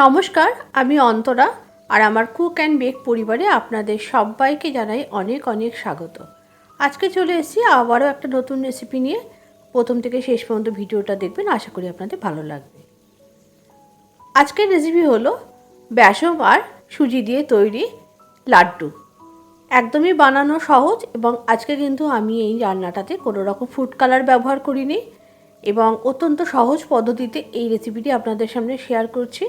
নমস্কার, আমি অন্তরা আর আমার কুক অ্যান্ড বেক পরিবারে আপনাদের সবাইকে জানাই অনেক অনেক স্বাগত। আজকে চলে এসেছি আবারও একটা নতুন রেসিপি নিয়ে। প্রথম থেকে শেষ পর্যন্ত ভিডিওটা দেখবেন, আশা করি আপনাদের ভালো লাগবে। আজকের রেসিপি হলো বেসম আর সুজি দিয়ে তৈরি লাড্ডু। একদমই বানানো সহজ এবং আজকে কিন্তু আমি এই রান্নাটাতে কোনো রকম ফুড কালার ব্যবহার করিনি। এবং অত্যন্ত সহজ পদ্ধতিতে এই রেসিপিটি আপনাদের সামনে শেয়ার করছি।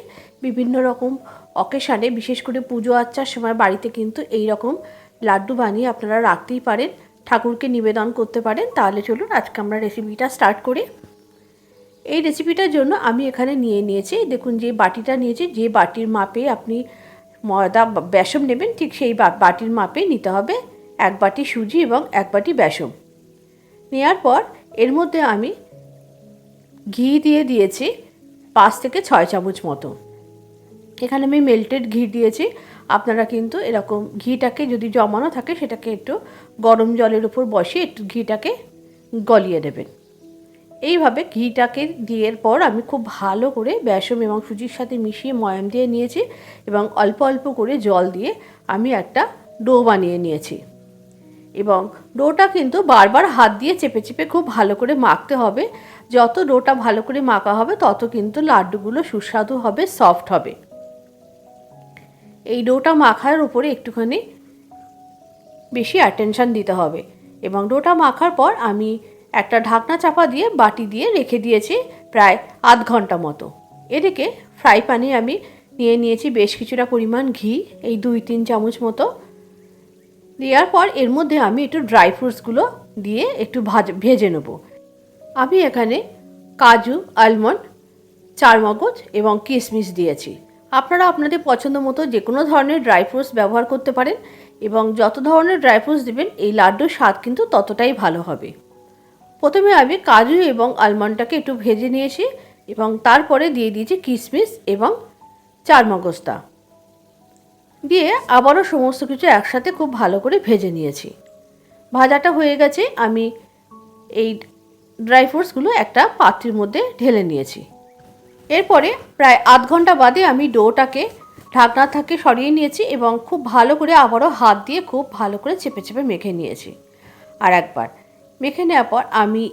বিভিন্ন রকম অকেশানে বিশেষ করে পুজো আচ্চার সময় বাড়িতে কিন্তু এই রকম লাড্ডু বানিয়ে আপনারা রাখতেই পারেন। ঠাকুরকে নিবেদন করতে পারেন। তাহলে চলুন আজকে আমরা রেসিপিটা স্টার্ট করি। এই রেসিপিটার জন্য আমি এখানে নিয়ে নিয়েছি। দেখুন যে বাটিটা নিয়েছি, যে বাটির মাপে আপনি ময়দা বেসম নেবেন, ঠিক সেই বাটির মাপে নিতে হবে এক বাটি সুজি এবং এক বাটি বেসম নেওয়ার পর এর মধ্যে আমি ঘি দিয়ে দিয়েছি পাঁচ থেকে ছয় চামচ মতো। এখানে আমি মেল্টেড ঘি দিয়েছি। আপনারা কিন্তু এরকম ঘিটাকে যদি জমানো থাকে, সেটাকে একটু গরম জলের উপর বসিয়ে একটু ঘিটাকে গলিয়ে দেবেন। এইভাবে ঘিটাকে দিয়ে পর আমি খুব ভালো করে বেসম এবং সুজির সাথে মিশিয়ে ময়াম দিয়ে নিয়েছি এবং অল্প অল্প করে জল দিয়ে আমি একটা ডো বানিয়ে নিয়েছি। এবং ডোটা কিন্তু বারবার হাত দিয়ে চেপে চেপে খুব ভালো করে মাখতে হবে। যত ডোটা ভালো করে মাখা হবে, তত কিন্তু লাড্ডুগুলো সুস্বাদু হবে সফট হবে। এই ডোটা মাখার উপরে একটুখানি বেশি অ্যাটেনশন দিতে হবে এবং ডোটা মাখার পর আমি একটা ঢাকনা চাপা দিয়ে বাটি দিয়ে রেখে দিয়েছি প্রায় আধ ঘণ্টা মতো। এদিকে ফ্রাই প্যানে আমি নিয়ে নিয়েছি বেশ কিছুটা পরিমাণ ঘি, এই দুই তিন চামচ মতো। দেওয়ার পর এর মধ্যে আমি একটু ড্রাই ফ্রুটসগুলো দিয়ে একটু ভাজ, ভেজে নেব। আমি এখানে কাজু আলমন্ড চারমগজ এবং কিশমিশ দিয়েছি। আপনারা আপনাদের পছন্দ মতো যে কোনো ধরনের ড্রাই ফ্রুটস ব্যবহার করতে পারেন এবং যত ধরনের ড্রাই ফ্রুটস দেবেন, এই লাড্ডুর স্বাদ কিন্তু ততটাই ভালো হবে। প্রথমে আমি কাজু এবং আলমন্ডটাকে একটু ভেজে নিয়েছি এবং তারপরে দিয়ে দিয়েছি কিশমিশ এবং চারমগজটা। দিয়ে আবারও সমস্ত কিছু একসাথে খুব ভালো করে ভেজে নিয়েছি। ভাজাটা হয়ে গেছে, আমি এই ড্রাই ফ্রুটসগুলো একটা পাত্রের মধ্যে ঢেলে নিয়েছি। এরপরে প্রায় আধ ঘণ্টা বাদে আমি ডোটাকে ঢাকনা থেকে সরিয়ে নিয়েছি এবং খুব ভালো করে আবারও হাত দিয়ে খুব ভালো করে চেপে চেপে মেখে নিয়েছি। আর একবার মেখে নেওয়ার পর আমি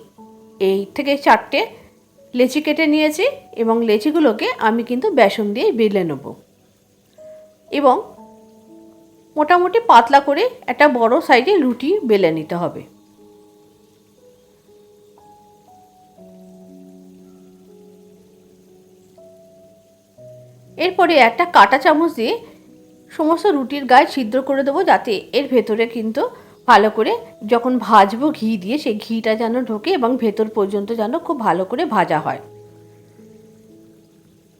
এই থেকে চারটে লেচি কেটে নিয়েছি এবং লেচিগুলোকে আমি কিন্তু বেসন দিয়ে বেলে নেব। এবং মোটামুটি পাতলা করে একটা বড় সাইজে রুটি বেলে নিতে হবে। এরপরে একটা কাঁটা চামচ দিয়ে সমস্ত রুটির গায়ে ছিদ্র করে দেবো যাতে এর ভেতরে কিন্তু ভালো করে যখন ভাজবো ঘি দিয়ে সেই ঘিটা যেন ঢোকে এবং ভেতর পর্যন্ত যেন খুব ভালো করে ভাজা হয়।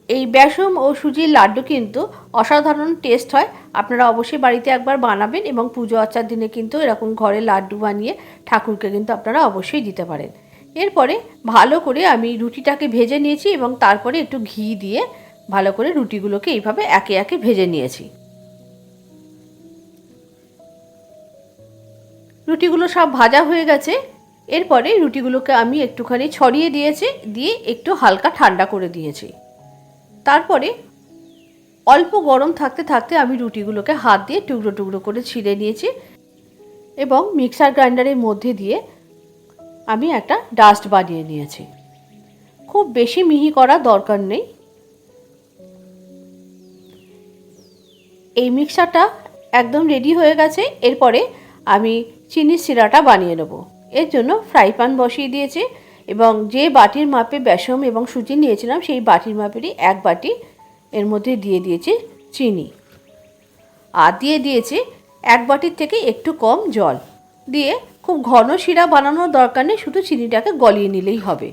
এই বেসম ও সুজির লাড্ডু কিন্তু অসাধারণ টেস্ট হয়। আপনারা অবশ্যই বাড়িতে একবার বানাবেন এবং পুজো আচার দিনে কিন্তু এরকম ঘরে লাড্ডু বানিয়ে ঠাকুরকে কিন্তু আপনারা অবশ্যই দিতে পারেন। এরপরে ভালো করে আমি রুটিটাকে ভেজে নিয়েছি এবং তারপরে একটু ঘি দিয়ে ভালো করে রুটিগুলোকে এইভাবে একে একে ভেজে নিয়েছি। রুটিগুলো সব ভাজা হয়ে গেছে। এরপরে রুটিগুলোকে আমি একটুখানি ছড়িয়ে দিয়েছি, দিয়ে একটু হালকা ঠান্ডা করে দিয়েছি। তারপরে অল্প গরম থাকতে থাকতে আমি রুটিগুলোকে হাত দিয়ে টুকরো টুকরো করে ছিঁড়ে নিয়েছি এবং মিক্সার গ্রাইন্ডারের মধ্যে দিয়ে আমি একটা ডাস্ট বানিয়ে নিয়েছি। খুব বেশি মিহি করা দরকার নেই। এই মিক্সারটা একদম রেডি হয়ে গেছে। এরপরে আমি চিনির সিরাটা বানিয়ে নেব। এর জন্য ফ্রাই প্যান বসিয়ে দিয়েছি এবং যে বাটির মাপে বেসম এবং সুজি নিয়েছিলাম, সেই বাটির মাপেরই এক বাটি এর মধ্যে দিয়ে দিয়েছি চিনি। আর দিয়ে দিয়েছি এক বাটির থেকে একটু কম জল। দিয়ে খুব ঘন শিরা বানানোর দরকার নেই, শুধু চিনিটাকে গলিয়ে নিলেই হবে।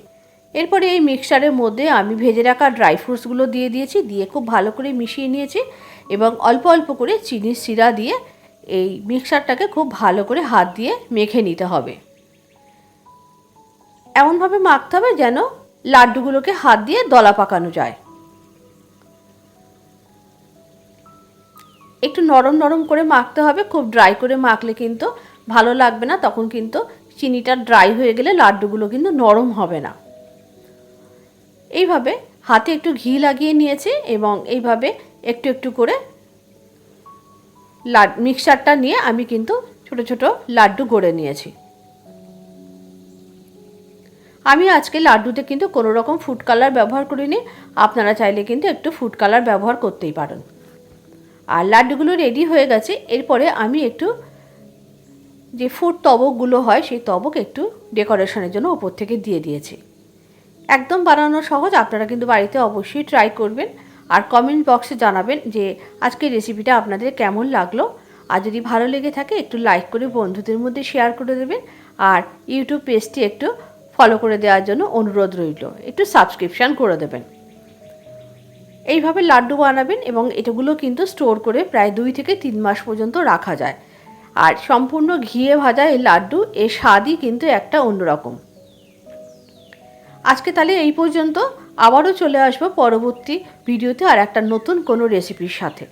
এরপরে এই মিক্সচারের মধ্যে আমি ভেজে রাখা ড্রাই ফ্রুটসগুলো দিয়ে দিয়েছি, দিয়ে খুব ভালো করে মিশিয়ে নিয়েছি এবং অল্প অল্প করে চিনির শিরা দিয়ে এই মিক্সারটাকে খুব ভালো করে হাত দিয়ে মেখে নিতে হবে। এমনভাবে মাখতে হবে যেন লাড্ডুগুলোকে হাত দিয়ে দলা পাকানো যায়। একটু নরম নরম করে মাখতে হবে, খুব ড্রাই করে মাখলে কিন্তু ভালো লাগবে না, তখন কিন্তু চিনিটা ড্রাই হয়ে গেলে লাড্ডুগুলো কিন্তু নরম হবে না। এইভাবে হাতে একটু ঘি লাগিয়ে নিয়েছি এবং এইভাবে একটু একটু করে লাড, মিক্সারটা নিয়ে আমি কিন্তু ছোট ছোট লাড্ডু গড়ে নিয়েছি। আমি আজকে লাড্ডুতে কিন্তু কোনো রকম ফুড কালার ব্যবহার করিনি, আপনারা চাইলে কিন্তু একটু ফুড কালার ব্যবহার করতেই পারেন। আর লাড্ডুগুলো রেডি হয়ে গেছে। এরপরে আমি একটু যে ফুড তবকগুলো হয়, সেই তবক একটু ডেকোরেশনের জন্য ওপর থেকে দিয়ে দিয়েছি। একদম বানানো সহজ, আপনারা কিন্তু বাড়িতে অবশ্যই ট্রাই করবেন। আর কমেন্ট বক্সে জানাবেন যে আজকের রেসিপিটা আপনাদের কেমন লাগল। আর যদি ভালো লেগে থাকে, একটু লাইক করে বন্ধুদের মধ্যে শেয়ার করে দেবেন। আর ইউটিউব পেজটি একটু ফলো করে দেওয়ার জন্য অনুরোধ রইল। একটু সাবস্ক্রিপশান করে দেবেন। এইভাবে লাড্ডু বানাবেন এবং এটাগুলো কিন্তু স্টোর করে প্রায় দুই থেকে তিন মাস পর্যন্ত রাখা যায়। আর সম্পূর্ণ ঘিয়ে ভাজা এই লাড্ডু, এর স্বাদই কিন্তু একটা অন্যরকম। আজকে তাহলে এই পর্যন্ত। আবারও চলে আসব পরবর্তী ভিডিওতে আর একটা নতুন কোনো রেসিপির সাথে।